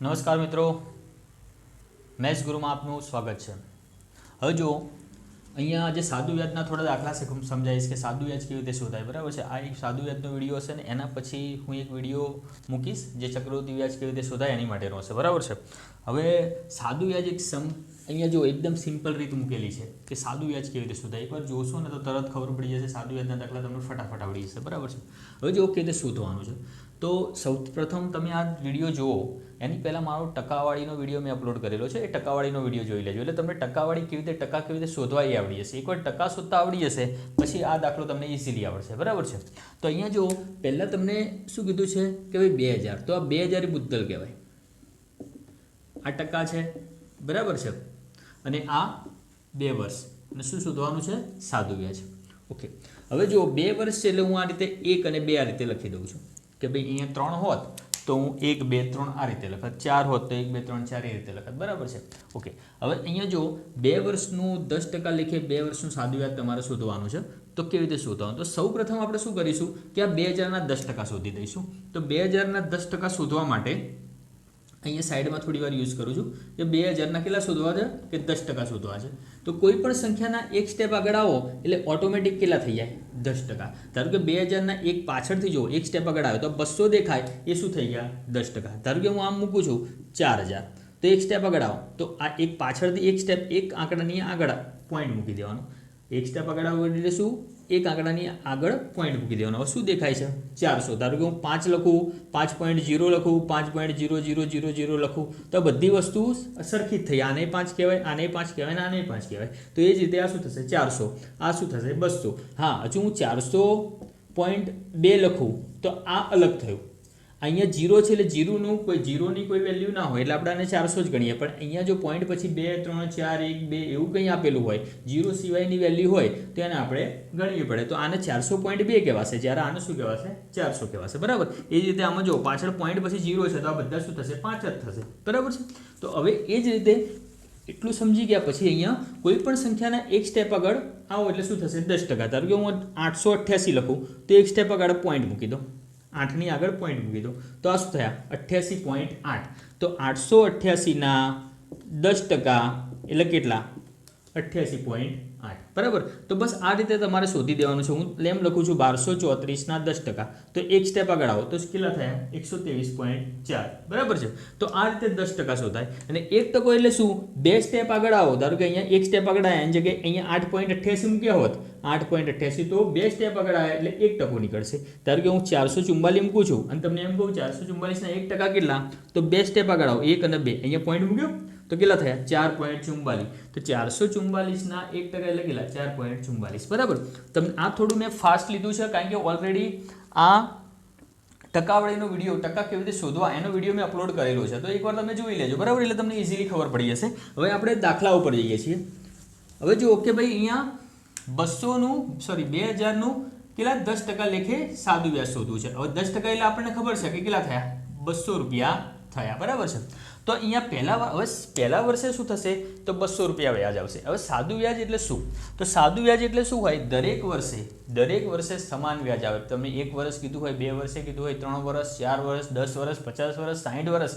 નમસ્કાર મિત્રો. મેથ્સ ગુરુમાં આપનું સ્વાગત છે. હવે જો અહીંયા જે સાદુ વ્યાજના થોડા દાખલા છે સમજાવીશ કે સાદુ વ્યાજ કેવી રીતે શોધાય. બરાબર છે? આ એક સાદુ વ્યાજનો વીડિયો હશે ને, એના પછી હું એક વીડિયો મૂકીશ જે ચક્રવૃત્તિ વ્યાજ કેવી રીતે શોધાય એની માટેનો હશે. બરાબર છે? હવે સાદુ વ્યાજ એક સમ, અહીંયા જો એકદમ સિમ્પલ રીત મૂકેલી છે કે સાદુ વ્યાજ કેવી રીતે શોધાય. એકવાર જોશો ને તો તરત ખબર પડી જશે સાદુ વ્યાજના દાખલા તમને ફટાફટ આવડી જશે. બરાબર છે? હવે જો કેવી રીતે શોધવાનું છે? તો સૌથી પ્રથમ તમે આ વીડિયો જુઓ. એની પહેલાં મારો ટકાવાળીનો વીડિયો મેં અપલોડ કરેલો છે. એ ટકાવાળીનો વીડિયો જોઈ લેજો. એટલે તમને ટકાવાળી કેવી રીતે ટકા કેવી રીતે શોધવા એ આવડી જશે એકવાર ટકા શોધતા આવડી જશે, પછી આ દાખલો તમને ઇઝીલી આવડશે. બરાબર છે? તો અહીંયા જો પહેલાં તમને શું કીધું છે કે ભાઈ બે હજાર. તો આ બે હજાર મુદ્દલ કહેવાય. આ ટકા છે. બરાબર છે? અને આ બે વર્ષ. અને શું શોધવાનું છે? સાદું વ્યાજ ઓકે. હવે જો બે વર્ષ છે એટલે હું આ રીતે એક અને બે આ રીતે લખી દઉં છું. કે ભાઈ અહીંયા ત્રણ હોત, તો હું એક, બે, ત્રણ આ રીતે લખત. ચાર હોત, તો એક, બે, ત્રણ, ચાર એ રીતે લખત. બરાબર છે? ઓકે. હવે અહીંયા જો બે વર્ષનું દસ ટકા લેખે બે વર્ષનું સાદું વ્યાજ તમારે શોધવાનું છે, તો કેવી રીતે શોધવાનું? તો સૌ પ્રથમ આપણે શું કરીશું કે આ બે હજારના દસ ટકા શોધી દઈશું. તો બે હજારના દસ ટકા શોધવા માટે અહીંયા સાઈડમાં થોડી વાર યુઝ કરું છું કે બે હજારના કેટલા શોધવા છે? કે દસ ટકા શોધવા છે. તો કોઈ પણ સંખ્યાના એક સ્ટેપ આગળ આવો, એટલે ઓટોમેટિક કેટલા થઈ જાય? દસ ટકા. ધારો કે બે હજારના એક પાછળથી જો એક સ્ટેપ આગળ આવ્યો તો બસો દેખાય, એ શું થઈ ગયા? દસ ટકા. ધારો કે હું આમ મૂકું છું, ચાર હજાર. તો એક સ્ટેપ આગળ આવો. તો આ એક પાછળથી એક સ્ટેપ એક આંકડાની આગળ પોઈન્ટ મૂકી દેવાનો. એક સ્ટેપ આગળ એટલે શું એક આંકડાની આગળ પોઈન્ટ મૂકી દેવાનો. હવે શું દેખાય છે? ચારસો. ધારો કે હું પાંચ લખું, પાંચ પોઈન્ટ જીરો લખું, પાંચ point zero zero zero zero લખું. તો બધી વસ્તુ સરખી જ થઈ. આને પાંચ કહેવાય, આને પાંચ કહેવાય ને આને પાંચ કહેવાય. તો એ જ રીતે આ શું થશે? ચારસો. આ શું થશે? બસો. હા, હજુ હું ચારસો પોઈન્ટ બે લખું. તો આ અલગ થયું. અહીંયા જીરો છે એટલે જીરોનું કોઈ જીરોની કોઈ વેલ્યુ ના હોય, એટલે આપણે ચારસો જ ગણીએ. પણ અહીંયા જો પોઈન્ટ પછી બે, ત્રણ, ચાર, એક, બે એવું કંઈ આપેલું હોય જીરો સિવાયની વેલ્યુ હોય, તો એને આપણે ગણવી પડે. તો આને ચારસો પોઈન્ટ બે કહેવાશે. જ્યારે આને શું કહેવાશે? ચારસો કહેવાશે. બરાબર? એ જ રીતે આમાં જો પાછળ પોઈન્ટ પછી જીરો છે, તો આ બધા શું થશે? પાંચ જ થશે. બરાબર છે? તો હવે એ જ રીતે એટલું સમજી ગયા પછી અહીંયા કોઈ પણ સંખ્યાના એક સ્ટેપ આગળ આવો એટલે શું થશે? દસ ટકા. ધારો કે હું આઠસો અઠ્યાસી લખું, તો એક સ્ટેપ આગળ પોઈન્ટ મૂકી દો આઠની આગળ પોઈન્ટ મૂકી દો તો આ શું થયા? અઠ્યાસી પોઈન્ટ આઠ. તો આઠસો અઠ્યાસીના દસ ટકા એટલે કેટલા? અઠ્યાસી પોઈન્ટ આઠ બરાબર. તો બસ આ રીતે તમારે શોધી દેવાનું છે. હું લેમ લખું છું બારસો ચોત્રીસના દસ ટકા. તો એક સ્ટેપ આગળ આવો. તો કેટલા થયા? એકસો ત્રેવીસ પોઈન્ટ ચાર. બરાબર છે? તો આ રીતે દસ ટકા શોધાય. અને એક ટકો એટલે શું? બે સ્ટેપ આગળ આવો. ધારો કે અહીંયા એક સ્ટેપ આગળ આવ્યા એની જગ્યાએ અહીંયા આઠ પોઈન્ટ અઠ્યાસી મૂક્યા હોત. આઠ પોઈન્ટ અઠ્યાસી તો બે સ્ટેપ આગળ આવ્યા એટલે એક ટકો નીકળશે. ધારો કે હું ચારસો ચુમ્બાલીસ મૂકું છું. અને તમને એમ કહું, ચારસો ચુમ્બાલીસના એક ટકા કેટલા? તો બે સ્ટેપ આગળ આવો. એક અને બે. અહીંયા પોઈન્ટ મૂક્યો? તો કેટલા થયા? ચાર પોઈન્ટ ચુમ્બાલીસ તો ચારસો ચુમ્બાલીસના એક ટકા એટલે કેટલા? ચાર પોઈન્ટ ચુમ્બાલીસ બરાબર? તમને આ થોડું મેં ફાસ્ટ લીધું છે, કારણ કે ઓલરેડી આ ટકાવાળીનો વીડિયો, ટકા કેવી રીતે શોધવા, એનો વીડિયો મેં અપલોડ કરેલો છે. તો એકવાર તમે જોઈ લેજો. બરાબર? એટલે તમને ઇઝીલી ખબર પડી જશે. હવે આપણે દાખલા ઉપર જઈએ છીએ. હવે જુઓ કે ભાઈ, અહીંયા બસોનું સોરી બે હજારનું કેટલા? દસ ટકા લેખે સાદું વ્યાજ શોધવું છે. હવે દસ ટકા એટલે આપણને ખબર છે કે કેટલા થયા? બસો રૂપિયા થયા. બરાબર છે? તો અહીંયા પહેલા હવે પહેલા વર્ષે શું થશે? તો બસો રૂપિયા વ્યાજ આવશે. હવે સાદું વ્યાજ એટલે શું? તો સાદું વ્યાજ એટલે શું હોય? દરેક વર્ષે દરેક વર્ષે સમાન વ્યાજ આવે. તમે એક વર્ષ કીધું હોય, બે વર્ષે કીધું હોય, ત્રણ વર્ષ, ચાર વર્ષ, દસ વર્ષ, પચાસ વર્ષ સાઠ વર્ષ.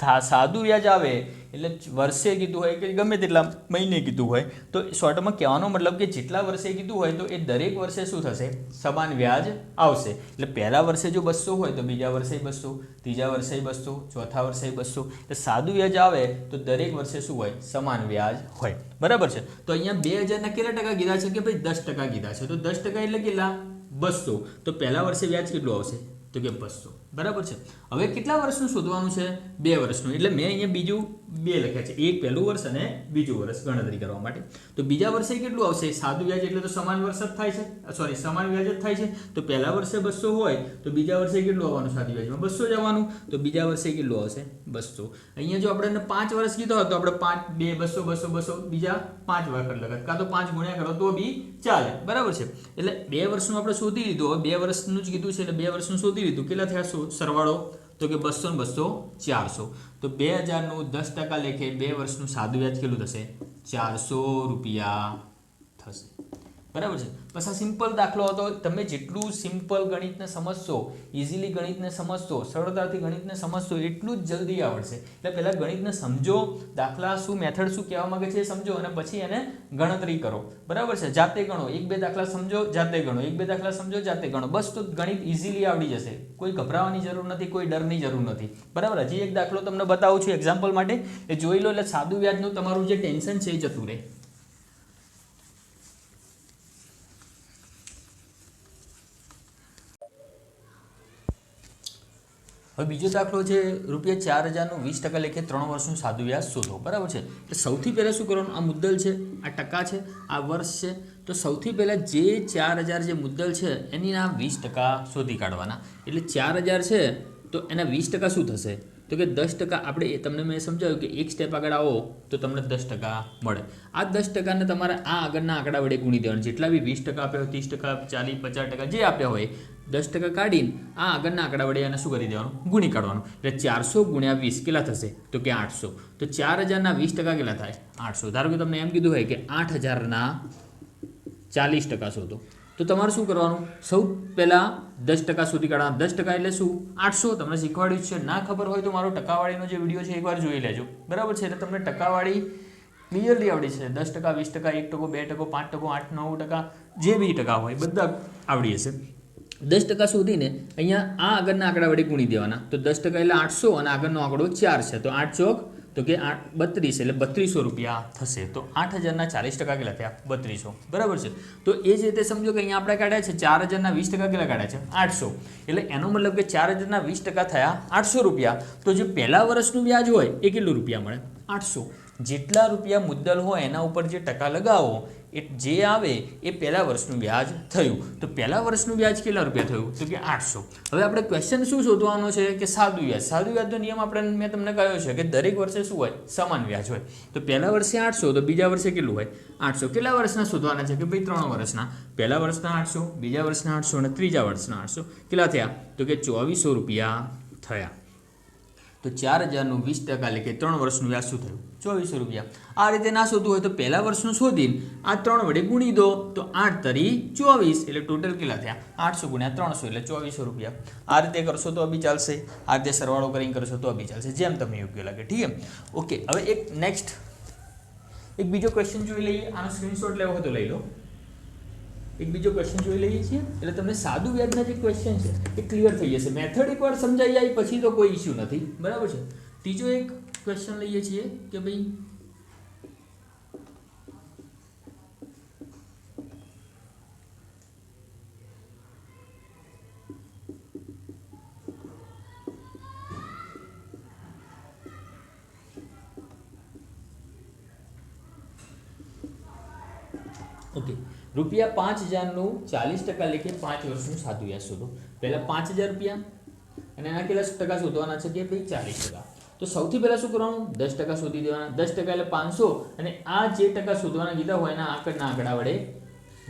થા સાદું વ્યાજ આવે એટલે વર્ષે કીધું હોય કે ગમે તેટલા મહિને કીધું હોય. તો શોર્ટમાં કહેવાનો મતલબ કે જેટલા વર્ષે કીધું હોય, તો એ દરેક વર્ષે શું થશે? સમાન વ્યાજ આવશે. એટલે પહેલા વર્ષે જો બસો હોય, તો બીજા વર્ષે બસો, ત્રીજા વર્ષે બસો, ચોથા વર્ષે બસો. એટલે સાદું વ્યાજ આવે તો દરેક વર્ષે શું હોય? સમાન વ્યાજ હોય. બરાબર છે? તો અહીંયા બે હજારના કેટલા ટકા કીધા છે કે ભાઈ દસ ટકા કીધા છે? તો દસ ટકા એટલે કેટલા? બસો. તો પહેલા વર્ષે વ્યાજ કેટલું આવશે? તો કે બસો. બરાબર છે. હવે કેટલા વર્ષનું શોધવાનું છે? બે વર્ષનું. એટલે મેં અહીંયા બીજું બે લખ્યા છે. એક પહેલું વર્ષ અને બીજું વર્ષ ગણતરી કરવા માટે. તો બીજા વર્ષે કેટલું આવશે? સાદું વ્યાજ એટલે તો સમાન વર્ષ જ થાય છે. સોરી સમાન વ્યાજ જ થાય છે. તો પહેલા વર્ષે બસો હોય, તો બીજા વર્ષે કેટલું આવવાનું? સાદું વ્યાજમાં બસો જ આવવાનું. તો બીજા વર્ષે કેટલું આવશે? બસો. અહીંયા જો આપણે પાંચ વર્ષ કીધો હોય, તો આપણે પાંચ, બે, બસો બસો બસો, બીજા પાંચ વખત લખત. કાં તો પાંચ ગુણ્યા કરો, તો બી ચાલે. બરાબર છે? એટલે બે વર્ષનું આપણે શોધી લીધું. બે વર્ષનું જ કીધું છે, એટલે બે વર્ષનું શોધી લીધું. કેટલા થયા? સરવાળો તો કે બસો ને બસો ચારસો. તો બે હજારનું દસ ટકા લેખે બે વર્ષનું સાદું વ્યાજ કેટલું થશે? ચારસો રૂપિયા થશે. બરાબર છે? બસ આ સિમ્પલ દાખલો હતો. તમે જેટલું સિમ્પલ ગણિતને સમજશો ઇઝીલી ગણિતને સમજશો, સરળતાથી ગણિતને સમજશો, એટલું જ જલ્દી આવડશે. એટલે પહેલાં ગણિતને સમજો. દાખલા શું મેથડ શું કહેવા માંગે છે એ સમજો અને પછી એને ગણતરી કરો. બરાબર છે? જાતે ગણો. એક બે દાખલા સમજો, જાતે ગણો. એક બે દાખલા સમજો, જાતે ગણો. બસ તો ગણિત ઇઝીલી આવડી જશે. કોઈ ગભરાવાની જરૂર નથી, કોઈ ડરની જરૂર નથી. બરાબર? હજી એક દાખલો તમને બતાવું છું એક્ઝામ્પલ માટે. એ જોઈ લો, એટલે સાદું વ્યાજનું તમારું જે ટેન્શન છે એ જતું રહે. હવે બીજો દાખલો છે, રૂપિયા ચાર હજારનું વીસ ટકા લેખે ત્રણ વર્ષનું સાદું વ્યાજ શોધો. બરાબર છે? એટલે સૌથી પહેલાં શું કરવાનું? આ મુદ્દલ છે, આ ટકા છે, આ વર્ષ છે. તો સૌથી પહેલાં જે ચાર હજાર જે મુદ્દલ છે, એની આ વીસ ટકા શોધી કાઢવાના. એટલે ચાર હજાર છે, તો એના વીસ ટકા શું થશે? તો કે દસ ટકા આપણે એ તમને મેં સમજાવ્યું કે એક સ્ટેપ આગળ આવો તો તમને દસ ટકા મળે. આ દસ ટકાને તમારે આ આગળના આંકડા વડે ગુણી દેવાનું. જેટલા બી વીસ ટકા આપ્યા હોય, ત્રીસ ટકા ચાલીસ, પચાસ ટકા જે આપ્યા હોય, દસ ટકા કાઢીને આ આગળના આંકડા વડે એને શું કરી દેવાનું? ગુણી કાઢવાનું. એટલે ચારસો ગુણ્યા વીસ કેટલા થશે? તો કે આઠસો. તો ચાર હજારના વીસ ટકા કેટલા થાય? આઠસો. ધારો કે તમને એમ કીધું હોય કે આઠ હજારના ચાલીસ ટકા શોધો. તો તમારે શું કરવાનું? સૌ પહેલાં દસ ટકા સુધી કાઢવાના. દસ ટકા એટલે શું? આઠસો. તમને શીખવાડ્યું છે. ના ખબર હોય તો મારો ટકાવાળીનો જે વીડિયો છે, એકવાર જોઈ લેજો. બરાબર છે? એટલે તમને ટકાવાળી ક્લિયરલી આવડી છે દસ ટકા, વીસ ટકા, એક ટકો, બે ટકો, પાંચ ટકો, આઠ, નવ ટકા, જે બી ટકા હોય, બધા આવડી હશે દસ ટકા સુધીને અહીંયા આ આગળના આંકડા વડે ગુણી દેવાના. તો દસ ટકા એટલે આઠસો અને આગળનો આંકડો ચાર છે. તો આઠ ચોક તો કે આઠ બત્રીસ એટલે બત્રીસો રૂપિયા થશે. તો આઠ હજારના ચાલીસ ટકા કેટલા થયા? બત્રીસો. બરાબર છે? તો એ જ રીતે સમજો કે અહીંયા આપણે કાઢ્યા છે ચાર હજારના વીસ ટકા કેટલા કાઢ્યા છે? આઠસો. એટલે એનો મતલબ કે ચાર હજારના વીસ ટકા થયા આઠસો રૂપિયા. તો જે પહેલા વર્ષનું વ્યાજ હોય એ કેટલું રૂપિયા મળે? આઠસો. જેટલા રૂપિયા મુદ્દલ હોય એના ઉપર જે ટકા લગાવો, એ જે આવે એ પહેલા વર્ષનું વ્યાજ થયું. તો પહેલા વર્ષનું વ્યાજ કેટલા રૂપિયા થયું? તો કે આઠસો. હવે આપણે ક્વેશ્ચન શું શોધવાનો છે કે સાદું વ્યાજ? સાદું વ્યાજનો નિયમ આપણે, મેં તમને કહ્યો છે કે દરેક વર્ષે શું હોય? સમાન વ્યાજ હોય. તો પહેલા વર્ષે આઠસો, તો બીજા વર્ષે કેટલું હોય? આઠસો. કેટલા વર્ષના શોધવાના છે કે ભાઈ ત્રણ વર્ષના? પહેલા વર્ષના આઠસો, બીજા વર્ષના આઠસો અને ત્રીજા વર્ષના આઠસો. કેટલા થયા? તો કે ચોવીસો રૂપિયા થયા. તો ચાર હજારનું વીસ ટકા એટલે કે ત્રણ વર્ષનું વ્યાજ શું થયું, ચોવીસો રૂપિયા. આ રીતે ના શોધવું હોય તો પહેલા વર્ષનું શોધીને, આ ત્રણ વડે ગુણી દો, તો આઠ તરી ચોવીસ, એટલે ટોટલ કેટલા થયા? આઠસો ગુણ્યા ત્રણસો, એટલે ચોવીસો રૂપિયા. આ રીતે કરશો તો અભી ચાલશે. આ રીતે સરવાળો કરીને કરશો તો અભી ચાલશે, જેમ તમને યોગ્ય લાગે. ઠીક ઓકે હવે એક નેક્સ્ટ એક બીજો ક્વેશ્ચન જોઈ લઈએ. આનો સ્ક્રીનશોટ લેવો હોય તો લઈ લો. એક બીજો ક્વેશ્ચન જોઈ લઈએ છીએ. એટલે તમને સાદું વ્યાજના જે ક્વેશ્ચન છે, એ ક્લિયર થઈ જશે. મેથડ એકવાર સમજાઈ જાય, પછી તો કોઈ ઇસ્યુ નથી. બરાબર છે? ત્રીજો એક ક્વેશ્ચન લઈએ છીએ કે ભાઈ ઓકે. રૂપિયા પાંચ હજારનું ચાલીસ ટકા લેખે પાંચ વર્ષનું સાદું વ્યાજ શોધો. પહેલાં પાંચ હજાર રૂપિયા અને એના કેટલા ટકા શોધવાના છે કે ભાઈ ચાલીસ ટકા. તો સૌથી પહેલાં શું કરવાનું? દસ ટકા શોધી દેવાના. દસ ટકા એટલે પાંચસો અને આ જે ટકા શોધવાના કીધા હોય એના આંકડના આંકડા વડે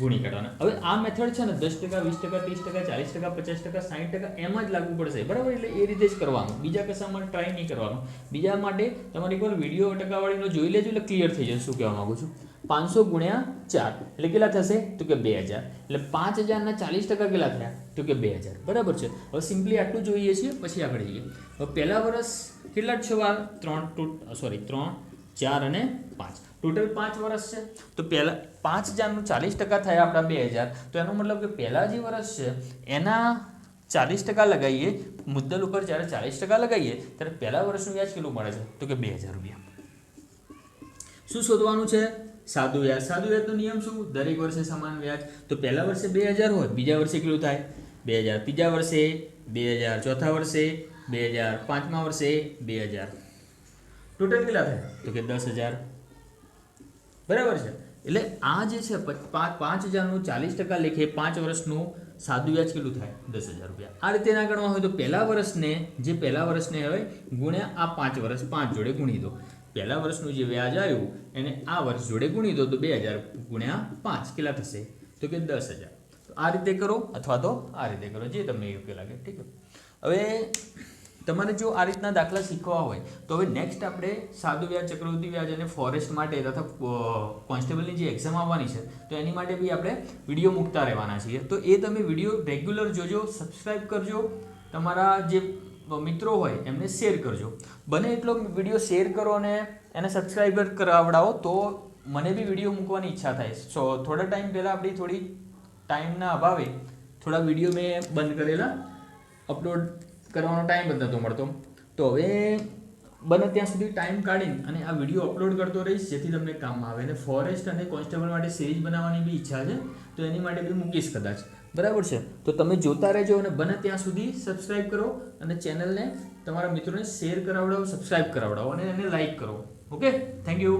ગુણી કાઢવાના હવે આ મેથડ છે ને દસ ટકા, વીસ ટકા, ત્રીસ ટકા, ચાલીસ ટકા, પચાસ ટકા સાઠ ટકા એમાં જ લાગવું પડશે. બરાબર? એટલે એ રીતે જ કરવાનું. બીજા કશામાં ટ્રાય નહીં કરવાનું. બીજા માટે તમારે એકવાર વીડિયો ટકાવાળીનો જોઈ લેજો એટલે ક્લિયર થઈ જશે. શું કહેવા માગું છું? પાંચસો ગુણ્યા ચાર. એટલે કેટલા થશે? તો કે બે હજાર. એટલે પાંચ હજારના ચાલીસ ટકા કેટલા થયા? તો કે બે હજાર. બરાબર છે? હવે સિમ્પલી આટલું જોઈએ છીએ, પછી આગળ જઈએ. હવે પહેલા વર્ષ કેટલા છે વાર? ત્રણ ટુ સોરી ત્રણ, ચાર અને પાંચ. ટોટલ પાંચ વર્ષ છે. તો પહેલાં, પાંચ હજારનું ચાલીસ ટકા થયા આપણા બે હજાર. તો એનો મતલબ કે પહેલાં જે વર્ષ છે, એના ચાલીસ ટકા લગાવીએ મુદ્દલ ઉપર જ્યારે ચાલીસ ટકા લગાવીએ ત્યારે પહેલા વર્ષનું વ્યાજ કેટલું મળે છે? તો કે બે હજાર રૂપિયા. શું શોધવાનું છે? સાદું વ્યાજ. સાદું વ્યાજનો નિયમ શું? દરેક વર્ષે સમાન વ્યાજ. તો પહેલા વર્ષે બે હજાર હોય, બીજા વર્ષે કેટલું થાય? બે હજાર. ત્રીજા વર્ષે બે હજાર. ચોથા વર્ષે બે હજાર. પાંચમા વર્ષે બે હજાર. ટોટલ કેટલા થાય? તો કે દસ હજાર. બરાબર છે? એટલે આ જે છે પાંચ હજારનું ચાલીસ ટકા લેખે પાંચ વર્ષનું સાદું વ્યાજ કેટલું થાય? દસ હજાર રૂપિયા. આ રીતે ના ગણવા હોય તો પહેલા વર્ષને, જે પહેલા વર્ષને હોય, ગુણ્યા આ પાંચ વર્ષ. પાંચ જોડે ગુણી દો. પહેલા વર્ષનું જે વ્યાજ આવ્યું, એને આ વર્ષ જોડે ગુણી દો તો બે હજાર ગુણ્યા પાંચ, કેટલા થશે? તો કે દસ હજાર. તો આ રીતે કરો અથવા તો આ રીતે કરો, જે તમને યોગ્ય લાગે. ઠીક હવે તમારે જો આ રીતના દાખલા શીખવા હોય, તો હવે નેક્સ્ટ આપણે સાદું વ્યાજ, ચક્રવૃત્તિ વ્યાજ અને ફોરેસ્ટ માટે તથા કોન્સ્ટેબલની જે એક્ઝામ આવવાની છે, તો એની માટે બી આપણે વીડિયો મૂકતા રહેવાના છીએ. તો એ તમે વીડિયો રેગ્યુલર જોજો સબસ્ક્રાઈબ કરજો. તમારા જે મિત્રો હોય, એમને શેર કરજો. બને એટલો વીડિયો શેર કરો અને એને સબસ્ક્રાઈબર કરાવડાવો તો મને બી વીડિયો મૂકવાની ઈચ્છા થાય. સો થોડા ટાઈમ પહેલાં આપણી થોડી ટાઈમના અભાવે થોડા વીડિયો મેં બંધ કરેલા. અપલોડ કરવાનો ટાઈમ જ નહોતો મળતો. તો હવે બને ત્યાં સુધી ટાઈમ કાઢીને અને આ વીડિયો અપલોડ કરતો રહીશ, જેથી તમને કામમાં આવે. અને ફોરેસ્ટ અને કોન્સ્ટેબલ માટે સિરીઝ બનાવવાની બી ઈચ્છા છે, તો એની માટે બી મૂકીશ કદાચ. બરાબર છે? તો તમે જોતા રહેજો અને બને ત્યાં સુધી સબસ્ક્રાઇબ કરો અને ચેનલને તમારા મિત્રોને શેર કરાવડાવો સબસ્ક્રાઇબ કરાવડાવો અને એને લાઈક કરો. Okay thank you